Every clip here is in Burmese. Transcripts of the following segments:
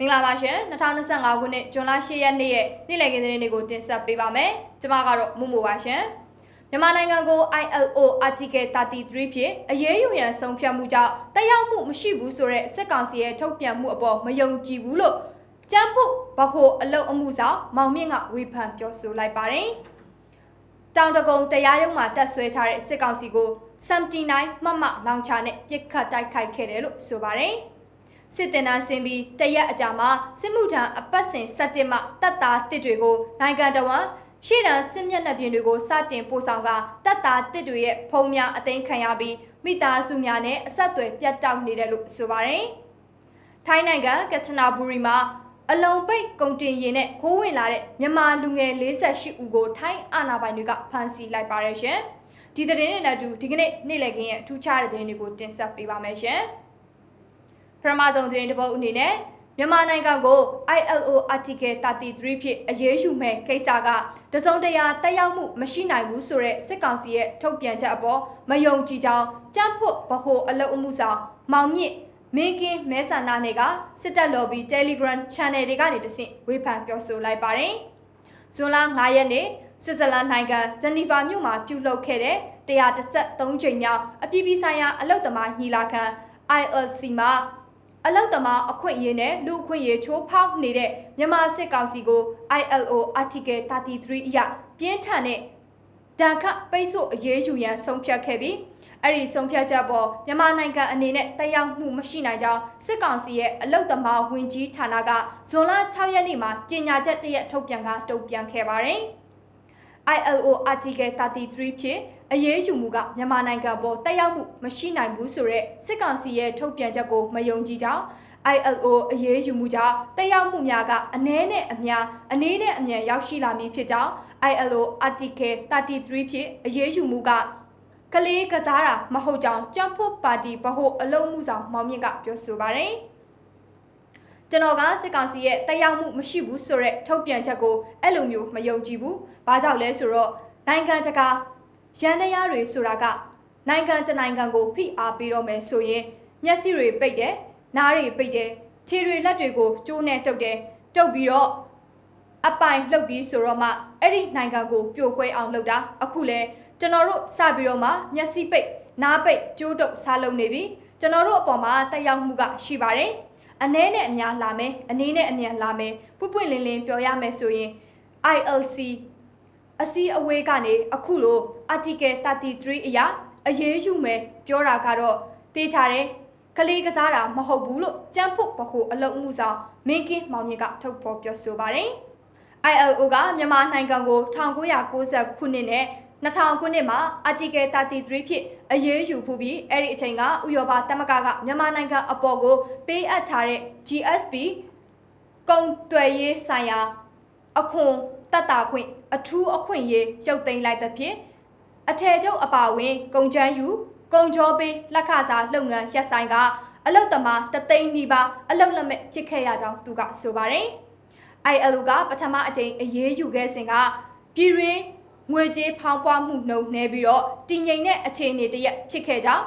မင်္ဂလာပါရှင်2025ခုနှစ်ဇွန်လ10ရက်နေ့ရဲ့နေ့လည်ခင်းသတင်းတွေကိုတင်ဆက်ပေးပါမယ်ကျွန်မကတော့မူမူပါရှင်မြန်မာနိုင်ငံကို ILO Article 33ဖြင့်အရေးယူရန်ဆုံးဖြတ်မှုကြောင့်တက်ရောက်မှုမရှိဘူးဆိုတဲ့စစ်ကောင်စီရဲ့ထုတ်ပြန်မှုအပေါ်မယုံကြည်ဘူးလို့ကျန်းဖို့ဗဟိုအလုံအမှုဆောင်မောင်မြင့်ကဝေဖန်ပြောဆိုလိုက်ပါတယ်တောင်တကုံတရားရုံးမှာတက်ဆွဲထားတဲ့စစ်ကောင်စီကို79မှတ်မှလောင်ချနဲ့ပြစ်ခတ်တိုက်ခိုက်ခဲ့တယ်လို့ဆိုပါတယ် စစ်တင်နာဆင်းပြီးတရက်အကြာမှာစစ်မှုထမ်းအပတ်စဉ်17မှတပ်သားတစ်တွေကိုနိုင်ငံတော်ဝန်ရှေ့တန်းစစ်မျက်နှာပြင်တွေကိုစတင်ပို့ဆောင်ကတပ်သားတစ်တွေရဲ့ဖုံများအသိမ်းခံရပြီးမိသားစုများနဲ့အဆက်အသွယ်ပြတ်တောက်နေတယ်လို့ဆိုပါတယ်။ထိုင်းနိုင်ငံကချနာဘူရီမှာအလုံးပိတ်ကုန်တင်ရင်နဲ့ခိုးဝင်လာတဲ့မြန်မာလူငယ်48ဦးကိုထိုင်းအာဏာပိုင်တွေကဖမ်းဆီးလိုက်ပါတယ်ရှင်။ဒီသတင်းနဲ့အတူဒီကနေ့နေ့လည်ခင်းရဲ့အထူးခြားတဲ့သတင်းတွေကိုတင်ဆက်ပေးပါမယ်ရှင်။ ပထမဆုံးသတင်းတစ်ပုဒ်အနေနဲ့မြန်မာနိုင်ငံကို ILO Article 33ဖြင့်အရေးယူမဲ့ကိစ္စကတစုံတရာတက်ရောက်မှုမရှိနိုင်ဘူးဆိုတဲ့စစ်ကောင်စီရဲ့ထုတ်ပြန်ချက်အပေါ်မယုံကြည်ကြောင်းကြမ်းဖို့ဗဟိုအလုပ်အမှုဆောင်မောင်မြင့်မင်းကင်းမဲဆန္ဒနယ်ကစစ်တပ် lobby Telegram channel တွေကနေတဆင့်ဝေဖန်ပြောဆိုလိုက်ပါတယ်။ဇွန်လ9ရက်နေ့ဆွစ်ဇာလန်နိုင်ငံဂျနီဗာမြို့မှာပြုလုပ်ခဲ့တဲ့133ချိန်မြောက်အပြည်ပြည်ဆိုင်ရာအလုပ်သမားညီလာခံ ILC မှာ အလောက်သမားအခွင့်အရေးနဲ့လူအခွင့်အရေးချိုးဖောက်နေတဲ့မြန်မာစစ်ကောင်စီကို ILO Article 33အရပြင်းထန်တဲ့ဒဏ်ခတ်ပိတ်ဆို့အရေးယူရန်ဆုံးဖြတ်ခဲ့ပြီးအဲ့ဒီဆုံးဖြတ်ချက်ပေါ်မြန်မာနိုင်ငံအနေနဲ့တက်ရောက်မှုမရှိနိုင်ကြောင်းစစ်ကောင်စီရဲ့အလုတ်သမားဝင်ကြီးဌာနကဇွန်လ6ရက်နေ့မှာကြေညာချက်တရက်ထုတ်ပြန်ကတုံ့ပြန်ခဲ့ပါတယ်။ ILO Article 33ဖြင့် အရေးယူမှုကမြန်မာနိုင်ငံပေါ်တက်ရောက်မှုမရှိနိုင်ဘူးဆိုရက်စစ်ကောင်စီရဲ့ထုတ်ပြန်ချက်ကိုမယုံကြည်ကြောင်း ILO အရေးယူမှုကြောင့်တက်ရောက်မှုများကအနည်းနဲ့အများအနေနဲ့အမြန်ရောက်ရှိလာမည်ဖြစ်ကြောင်း ILO Article 33ဖြင့်အရေးယူမှုကကလေးကစားတာမဟုတ်ကြောင်းကြံ့ဖို့ပါတီဗဟိုအလုံးမှုဆောင်မောင်မြင့်ကပြောဆိုပါတယ်ကျွန်တော်ကစစ်ကောင်စီရဲ့တက်ရောက်မှုမရှိဘူးဆိုတော့ထုတ်ပြန်ချက်ကိုအဲ့လိုမျိုးမယုံကြည်ဘူး။ဘာကြောင့်လဲဆိုတော့နိုင်ငံတကာ ရန်တရားတွေဆိုတာကနိုင်ငံတနိုင်ငံကိုဖိအားပေးတော့မယ်ဆိုရင်မျက်စိတွေပိတ်တယ်နားတွေပိတ်တယ်ခြေတွေလက်တွေကိုကျိုးနဲ့တုပ်တယ်တုပ်ပြီးတော့အပိုင်လှုပ်ပြီးဆိုတော့မှအဲ့ဒီနိုင်ငံကိုပြိုကွဲအောင်လုပ်တာအခုလဲကျွန်တော်တို့စပြီးတော့မှမျက်စိပိတ်နားပိတ်ကျိုးတုပ်စားလုံးနေပြီကျွန်တော်တို့အပေါ်မှာတက်ရောက်မှုကရှိပါတယ်အနည်းနဲ့အများလာမယ်အနည်းနဲ့အမြန်လာမယ်ပွပွလင်းလင်းပြောရမယ်ဆိုရင် ILC အစည်းအဝေးကနေအခုလို article 33အရာအရေးယူမယ်ပြောတာကတော့တေးချတယ်ကလေးကစားတာမဟုတ်ဘူးလို့ကြမ်းဖို့ဗဟိုအလုံမှုဆောင်မင်းကင်းမောင်မြင့်ကထုတ်ဖော်ပြောဆိုပါတယ် ILO ကမြန်မာနိုင်ငံကို1990ခုနှစ်နဲ့2000ခုနှစ်မှာ article 33ဖြင့်အရေးယူဖူးပြီးအဲ့ဒီအချိန်ကဥရောပသမဂ္ဂကမြန်မာနိုင်ငံအပေါ်ကိုပေးအပ်ထားတဲ့ GSP ကုန်သွယ်ရေးဆိုင်ရာအခွန်တက်တာခွင့်အထူးအခွင့်အရေးရုပ်သိမ်းလိုက်သဖြင့် အထည်ချုပ်အပါဝင်ကုန်ချမ်းယူကုန်ကြောပေးလက်ခစားလုပ်ငန်းရပ်ဆိုင်ကအလုတ်သမားတသိန်းနီးပါးအလုတ်လက်မဲ့ဖြစ်ခဲ့ရကြောင်းသူကဆိုပါတယ်။ ILO ကပထမအကြိမ်အရေးယူခဲ့စဉ်ကပြည်ရင်းငွေကြေးဖောင်းပွားမှုနှုန်းနှဲပြီးတော့တည်ငြိမ်တဲ့အခြေအနေတရက်ဖြစ်ခဲ့ကြောင်း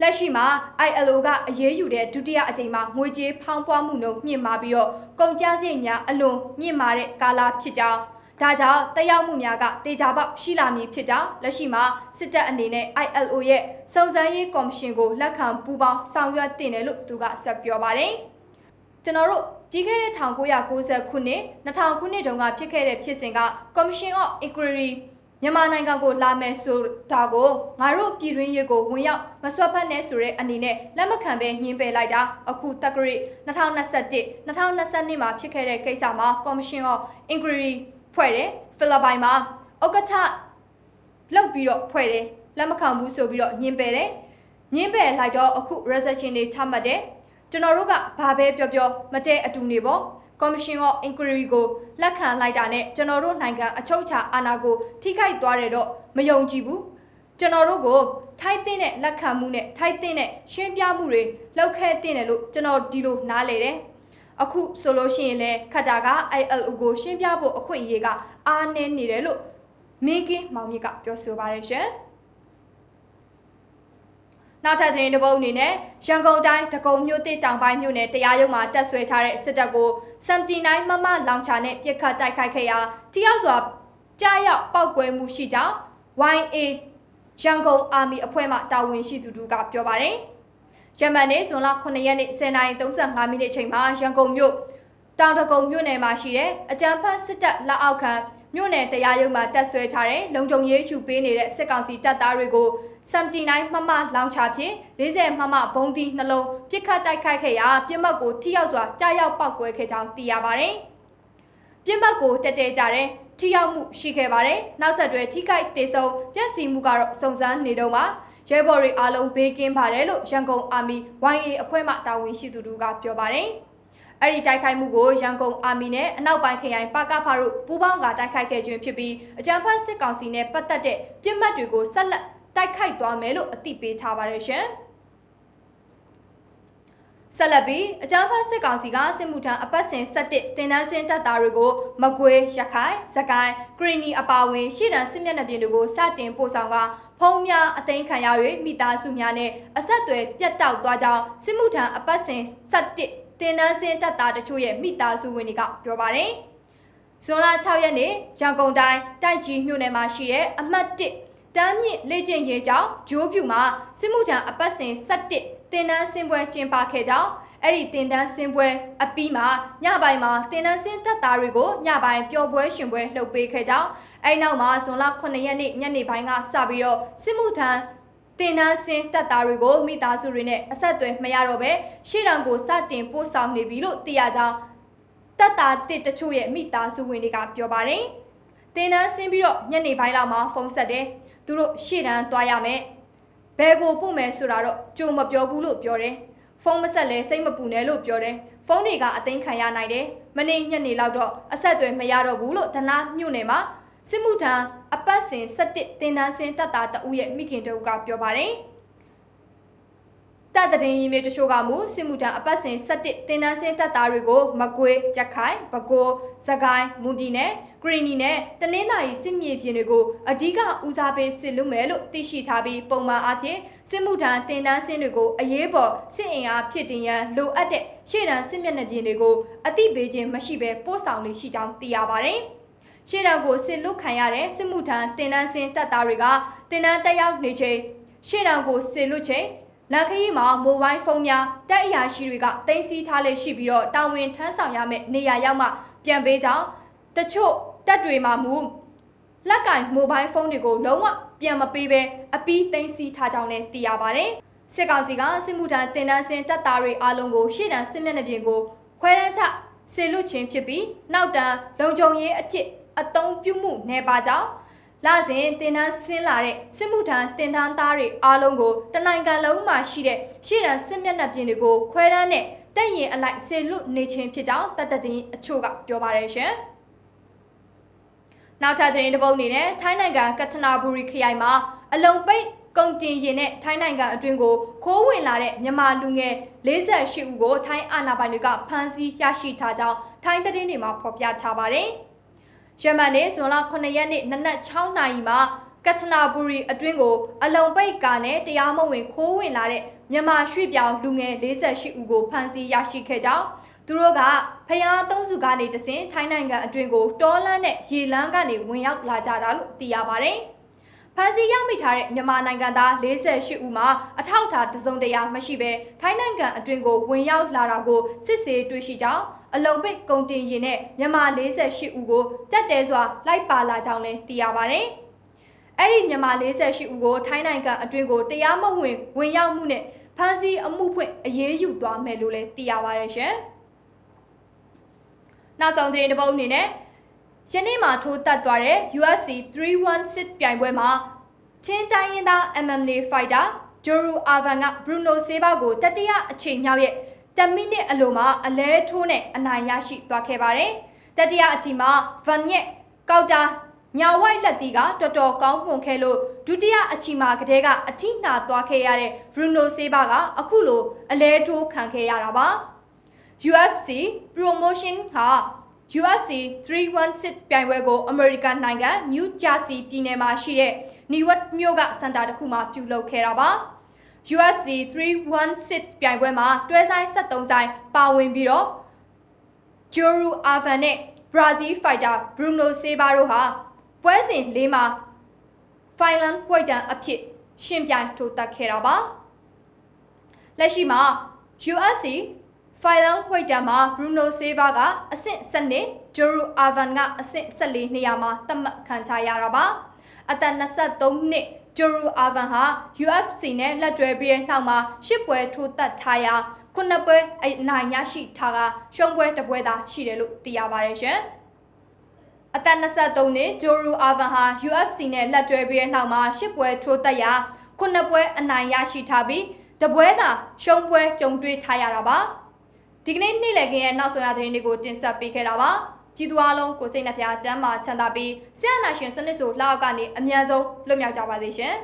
လက်ရှိမှာ ILO ကအရေးယူတဲ့ဒုတိယအကြိမ်မှာငွေကြေးဖောင်းပွားမှုနှုန်းမြင့်မာပြီးတော့ကုန်ကျစရိတ်များအလွန်မြင့်မာတဲ့ကာလဖြစ်ကြောင်း ဒါကြောင့်တက်ရောက်မှုများကတေချာပေါက်ရှိလာမည်ဖြစ်ကြောင်းလက်ရှိမှာစစ်တပ်အနေနဲ့ ILO ရဲ့စုံစမ်းရေးကော်မရှင်ကိုလက်ခံပူးပေါင်းဆောင်ရွက်တင်တယ်လို့သူကဆက်ပြောပါတယ်ကျွန်တော်တို့ပြီးခဲ့တဲ့1990ခုနှစ်2000ခုနှစ်တုန်းကဖြစ်ခဲ့တဲ့ဖြစ်စဉ်က Commission of Inquiry မြန်မာနိုင်ငံကိုလာမယ်ဆိုတာကိုငါတို့ပြည်တွင်းရေးကိုဝင်ရောက်မဆွတ်ဖက်နဲ့ဆိုတဲ့အနေနဲ့လက်မခံပဲညှင်းပယ်လိုက်တာအခုတက္ကရီ2021 2022မှာဖြစ်ခဲ့တဲ့ကိစ္စမှာ Commission of Inquiry ဖွဲ့တယ်ဖိလစ်ပိုင်မှာဥက္ကဋ္ဌလောက်ပြီးတော့ဖွဲ့တယ်လက်မခံဘူးဆိုပြီးတော့ညှင်းပယ်တယ်ညှင်းပယ်လိုက်တော့အခု reception တွေချမှတ်တယ်ကျွန်တော်တို့ကဘာပဲပြောပြောမတဲ့အတူနေပေါ့ Commission of Inquiry ကိုလက်ခံလိုက်တာနဲ့ကျွန်တော်တို့နိုင်ငံအချုပ်အခြာအာဏာကိုထိခိုက်သွားတယ်တော့မယုံကြည်ဘူးကျွန်တော်တို့ကိုထိုက်တဲ့လက်ခံမှုနဲ့ထိုက်တဲ့ရှင်းပြမှုတွေလောက်ခဲ့တဲ့တယ်လို့ကျွန်တော်ဒီလိုနားလေတယ် အခုဆိုလို့ရှိရင်လည်းခတ်တာက ILO ကိုရှင်းပြဖို့အခွင့်အရေးကအားနည်းနေတယ်လို့မင်းကင်းမောင်မြင့်ကပြောဆိုပါတယ်ရှင်နောက်ထပ်သတင်းတစ်ပုဒ်အနေနဲ့ရန်ကုန်တိုင်းတကုံမြို့တစ်တောင်ပိုင်းမြို့နယ်တရားရုံးမှာတက်ဆွဲထားတဲ့စစ်တပ်ကို79မမလောင်ချာနဲ့ပြစ်ခတ်တိုက်ခိုက်ခဲ့ရာတယောက်စွာကြားရောက်ပောက်ကွဲမှုရှိကြောင်း YA ရန်ကုန်အာမီအဖွဲ့မှတာဝန်ရှိသူတို့ကပြောပါတယ်။ ယမန်နေ့ဇွန်လ9ရက်နေ့10:35မိနစ်အချိန်မှာရန်ကုန်မြို့တောင်တကုံမြို့နယ်မှာရှိတဲ့အကြံဖတ်စစ်တပ်လက်အောက်ခံမြို့နယ်တရားရုံးမှာတက်ဆွဲထားတဲ့လုံခြုံရေးယူပေးနေတဲ့စစ်ကောင်စီတပ်သားတွေကို79မမလောင်ချဖြင့်40မမဘုံသီးနှလုံးပြစ်ခတ်တိုက်ခိုက်ခဲ့ရာပြစ်မှတ်ကိုထိရောက်စွာကြားရောက်ပောက်ကွဲခဲ့ကြောင်းသိရပါတယ်။ပြစ်မှတ်ကိုတက်တဲကြတဲ့ထိရောက်မှုရှိခဲ့ပါတယ်။နောက်ဆက်တွဲထိခိုက်ဒေဆုံးပြက်စီမှုကတော့စုံစမ်းနေတော့ပါ ရဲဘော်တွေအားလုံးဘေးကင်းပါတယ်လို့ရန်ကုန်အာမီ YA အဖွဲ့မှတာဝန်ရှိသူတို့ကပြောပါတယ်။အဲ့ဒီတိုက်ခိုက်မှုကိုရန်ကုန်အာမီနဲ့အနောက်ပိုင်းခရိုင်ပကဖာတို့ပူးပေါင်းကတိုက်ခိုက်ခဲ့ခြင်းဖြစ်ပြီးအကြံဖတ်စစ်ကောင်စီနဲ့ပတ်သက်တဲ့ပြစ်မှတ်တွေကိုဆက်လက်တိုက်ခိုက်သွားမယ်လို့အသိပေးထားပါတယ်ရှင်။ ဆက်လက်ပြီးအကြမ်းဖက်စစ်ကောင်စီကစစ်မှုထမ်းအပတ်စဉ်7တင်တန်းစင်းတပ်သားတွေကိုမကွေးရခိုင်စကိုင်းဂရီနီအပါအဝင်ရှေ့တန်းစစ်မျက်နှာပြင်တွေကိုစတင်ပို့ဆောင်ကဖုံးများအသိမ်းခံရ၍မိသားစုများနဲ့အဆက်အသွယ်ပြတ်တောက်သွားကြောင်းစစ်မှုထမ်းအပတ်စဉ်7တင်တန်းစင်းတပ်သားတချို့ရဲ့မိသားစုဝင်တွေကပြောပါတယ်။ဇွန်လ6ရက်နေ့ရန်ကုန်တိုင်းတိုက်ကြီးမြို့နယ်မှာရှိတဲ့အမှတ်1တမ်းမြင့်လေ့ကျင့်ရေးကြောင်းဂျိုးပြူမှာစစ်မှုထမ်းအပတ်စဉ်7 တင်တန်းစင်းပွဲကျင်းပခဲ့ကြောင်းအဲ့ဒီတင်တန်းစင်းပွဲအပြီးမှာညပိုင်းမှာတင်တန်းစင်းတပ်သားတွေကိုညပိုင်းပျော်ပွဲရှင်ပွဲလှုပ်ပေးခဲ့ကြောင်းအဲ့နောက်မှာဇွန်လ9ရက်နေ့ညနေပိုင်းကစပြီးတော့စစ်မှုထမ်းတင်တန်းစင်းတပ်သားတွေကိုမိသားစုတွေနဲ့အဆက်အသွယ်မရတော့ပဲရှေ့တောင်ကိုစတင်ပို့ဆောင်နေပြီလို့သိရကြောင်းတပ်သားတစ်တချို့ရဲ့မိသားစုဝင်တွေကပြောပါတယ်တင်တန်းဆင်းပြီးတော့ညနေပိုင်းလောက်မှာဖုန်းဆက်တယ်သူတို့ရှေ့တန်းသွားရမယ် ဘယ်ကိုပို့မယ်ဆိုတာတော့ကြုံမပြောဘူးလို့ပြောတယ်ဖုန်းမဆက်လဲစိတ်မပူနဲ့လို့ပြောတယ်ဖုန်းတွေကအသိမ်းခံရနိုင်တယ်မနေ့ညနေလောက်တော့အဆက်အသွယ်မရတော့ဘူးလို့ဒနာမြို့နယ်မှာစစ်မှုထမ်းအပတ်စဉ်17တင်တန်းစင်တပ်သားတအုပ်ရဲ့မိခင်တို့ကပြောပါတယ် တပ်တဲ့ရင်မြေတချို့ကမူစစ်မှုထမ်းအပတ်စဉ်17တင်တန်းစင်တပ်သားတွေကိုမကွေးရခိုင်ပဲခူးစကိုင်းမွန်ပြည်နယ်ဂရီနီနဲ့တနင်္သာရီစစ်မြေပြင်တွေကိုအဓိကဦးစားပေးစစ်လုပ်မယ်လို့သိရှိထားပြီးပုံမှန်အားဖြင့်စစ်မှုထမ်းတင်တန်းစင်းတွေကိုအရေးပေါ်စစ်အင်အားဖြစ်တင်ရန်လိုအပ်တဲ့ရှေ့တန်းစစ်မျက်နှာပြင်တွေကိုအသိပေးခြင်းမရှိဘဲပို့ဆောင်လေးရှိကြောင်းသိရပါတယ်။ရှေ့တန်းကိုစစ်လုခံရတဲ့စစ်မှုထမ်းတင်တန်းစင်းတပ်သားတွေကတင်တန်းတက်ရောက်နေချိန်ရှေ့တန်းကိုစစ်လုချိန် လက်ခရီးမှာမိုဘိုင်းဖုန်းများတက်အရာရှိတွေကတင်စီထားလေရှိပြီးတော့တာဝန်ထမ်းဆောင်ရမယ့်နေရာရောက်မှပြန်ပေးကြောင်းတချို့တက်တွေမှာမူလက်ကင်မိုဘိုင်းဖုန်းတွေကိုလုံးဝပြန်မပေးဘဲအပီးသိမ်းစီထားကြောင်းလည်းသိရပါတယ်။စစ်ကောင်စီကစစ်မှုထမ်းတင်တန်းစင်တပ်သားတွေအားလုံးကိုရှေ့တန်းစစ်မျက်နှာပြင်ကိုခွဲရန်ချဆေလွတ်ခြင်းဖြစ်ပြီးနောက်တန်းလုံခြုံရေးအဖြစ်အသုံးပြုမှုနေပါကြောင်း လာစဉ်တင်တန်းဆင်းလာတဲ့စစ်မှုထမ်းတင်တန်းသားတွေအားလုံးကိုတနိုင်ငံလုံးမှာရှိတဲ့ရှေ့တန်းစစ်မျက်နှာပြင်တွေကိုခွဲရန်နဲ့တက်ရင်အလိုက်ဆေလွတ်နေခြင်းဖြစ်ကြောင်းတတ်တဲ့အချို့ကပြောပါတယ်ရှင်။နောက်ထပ်သတင်းတစ်ပုဒ်အနေနဲ့ထိုင်းနိုင်ငံကချနာဘူရီခရိုင်မှာအလုံပိတ်ကုန်တင်ရင်နဲ့ထိုင်းနိုင်ငံအတွင်းကိုခိုးဝင်လာတဲ့မြန်မာလူငယ်48ဦးကိုထိုင်းအာဏာပိုင်တွေကဖမ်းဆီးရရှိထားကြောင်းထိုင်းသတင်းတွေမှာဖော်ပြထားပါတယ်။ ယမန်နေ့ဇွန်လ9ရက်နေ့နနက်6နာရီမှာကချနာဘူရီအတွင်းကိုအလုံပိတ်ကာနဲ့တရားမဝင်ခိုးဝင်လာတဲ့မြန်မာရွှေ့ပြောင်းလူငယ်48ဦးကိုဖမ်းဆီးရရှိခဲ့ကြောင်းသူတို့ကဖျားသုံးစုကနေတဆင်ထိုင်းနိုင်ငံအတွင်းကိုတောလန်းနဲ့ရေလန်းကနေဝင်ရောက်လာကြတာလို့သိရပါတယ်။ ဖန်စီရမိထားတဲ့မြန်မာနိုင်ငံသား48ဦးမှာအထောက်အထားတစုံတရာမရှိဘဲထိုင်းနိုင်ငံအတွင်းကိုဝင်ရောက်လာတာကိုစစ်ဆေးတွေ့ရှိကြောင်းအလုံပိတ်ကုန်တင်ရင်နဲ့မြန်မာ48ဦးကိုကြက်တဲစွာလိုက်ပါလာကြောင်းလည်းသိရပါတယ်။အဲ့ဒီမြန်မာ48ဦးကိုထိုင်းနိုင်ငံအတွင်းကိုတရားမဝင်ဝင်ရောက်မှုနဲ့ဖမ်းဆီးအမှုဖွင့်အရေးယူသွားမယ်လို့လည်းသိရပါတယ်ရှင်။နောက်ဆုံးသတင်းတစ်ပုဒ်အနေနဲ့ ယနေ့မှထိုးတက်သွားတဲ့ UFC 316ပြိုင်ပွဲမှာချင်းတိုင်းရင်းသား MMA fighter ဂျိုရူအာဗန်ကဘရူနိုဆေးဘာကိုတတိယအချိန်မြောက်ရဲ့10မိနစ်အလိုမှာအလဲထိုးနဲ့အနိုင်ရရှိသွားခဲ့ပါတယ်။တတိယအချိန်မှာဗန်ရဲ့ကောက်တာညာဝိုက်လက်တီကတော်တော်ကောင်းမွန်ခဲ့လို့ဒုတိယအချီမှာကတည်းကအထိနာသွားခဲ့ရတဲ့ဘရူနိုဆေးဘာကအခုလိုအလဲထိုးခံခဲ့ရတာပါ။ UFC Promotion ဟာ UFC 316ပြိုင်ပွဲကိုအမေရိကန်နိုင်ငံ New Jersey ပြည်နယ်မှာရှိတဲ့ Newark မြို့ကစင်တာတစ်ခုမှာပြုလုပ်ခဲ့တာပါ UFC 316ပြိုင်ပွဲမှာတွဲဆိုင်73ဆိုင်ပါဝင်ပြီးတော့ Joru Avan နဲ့ Brazil fighter Bruno Silva တို့ဟာပွဲစဉ်၄မှာ final ပွဲတံအဖြစ်ရှင်ပြိုင်ထိုးတက်ခဲ့တာပါလက်ရှိမှာ UFC final ပွဲတံမှာ Bruno Silva ကအဆင့်7နဲ့ Joru Avan ကအဆင့်14နေရာမှာသတ်မှတ်ခံထားရတာပါအသက်23နှစ် Joru Avan ဟာ UFC နဲ့လက်တွဲပြီးတဲ့နောက်မှာ၈ပွဲထိုးတက်ထားရာခုနှစ်ပွဲအနိုင်ရရှိထားကရှုံးပွဲတစ်ပွဲသာရှိတယ်လို့သိရပါတယ်ရှင်။အသက်23နှစ်ဂျိုရူအာဗန်ဟာ UFC နဲ့လက်တွဲပြီးတဲ့နောက်မှာ၈ပွဲထိုးတက်ရာခုနှစ်ပွဲအနိုင်ရရှိထားပြီးတပွဲသာရှုံးပွဲကြုံတွေ့ထားရတာပါ။ ဒီကနေ့နေ့လည်ခင်းရဲ့နောက်ဆုံးရသတင်းတွေကိုတင်ဆက်ပေးခဲ့တာပါပြည်သူအလုံးကိုစိတ်နှပြကျမ်းမာချမ်းသာပြီးဆရာနာရှင်စနစ်ဆိုလောက်ကနေအမြန်ဆုံးလွတ်မြောက်ကြပါစေရှင်